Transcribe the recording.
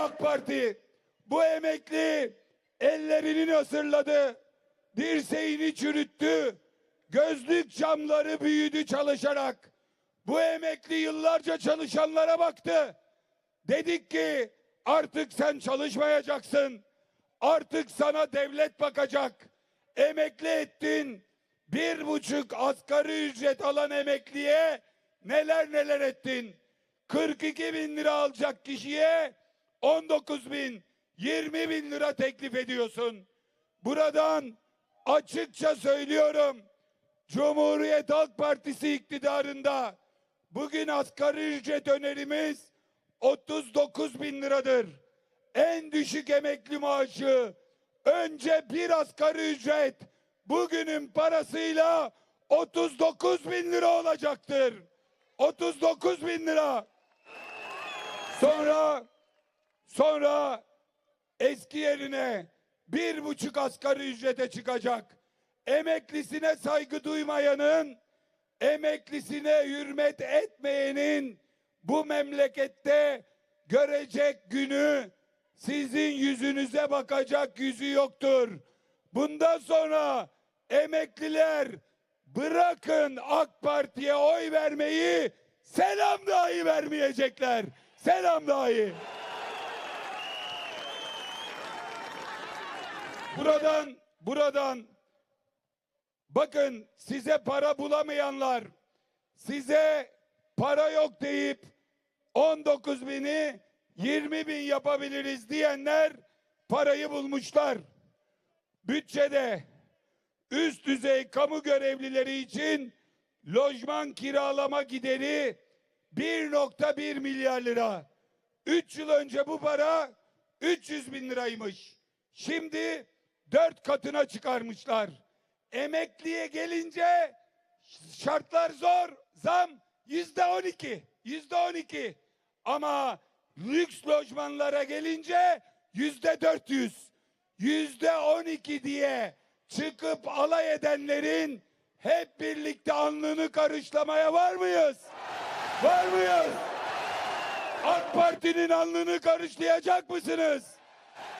AK Parti. Bu emekli ellerini ısırladı. Dirseğini çürüttü. Gözlük camları büyüdü çalışarak. Bu emekli yıllarca çalışanlara baktı. Dedik ki artık sen çalışmayacaksın. Artık sana devlet bakacak. Emekli ettin. Bir buçuk asgari ücret alan emekliye neler neler ettin. 42 bin lira alacak kişiye 19 bin, 20 bin lira teklif ediyorsun. Buradan açıkça söylüyorum. Cumhuriyet Halk Partisi iktidarında bugün asgari ücret önerimiz 39 bin liradır. En düşük emekli maaşı önce bir asgari ücret bugünün parasıyla 39 bin lira olacaktır. 39 bin lira. Sonra sonra eski yerine bir buçuk asgari ücrete çıkacak. Emeklisine saygı duymayanın, emeklisine hürmet etmeyenin bu memlekette görecek günü sizin yüzünüze bakacak yüzü yoktur. Bundan sonra emekliler bırakın AK Parti'ye oy vermeyi selam dahi vermeyecekler. Selam dahi. Buradan buradan bakın size para bulamayanlar size para yok deyip 19 bini 20 bin yapabiliriz diyenler parayı bulmuşlar. Bütçede üst düzey kamu görevlileri için lojman kiralama gideri 1.1 milyar lira. 3 yıl önce bu para 300 bin liraymış. Şimdi dört katına çıkarmışlar. Emekliye gelince şartlar zor. Zam yüzde on iki. Yüzde on iki. Ama lüks lojmanlara gelince yüzde dört yüz. Yüzde on iki diye çıkıp alay edenlerin hep birlikte alnını karışlamaya var mıyız? Var mıyız? AK Parti'nin alnını karışlayacak mısınız?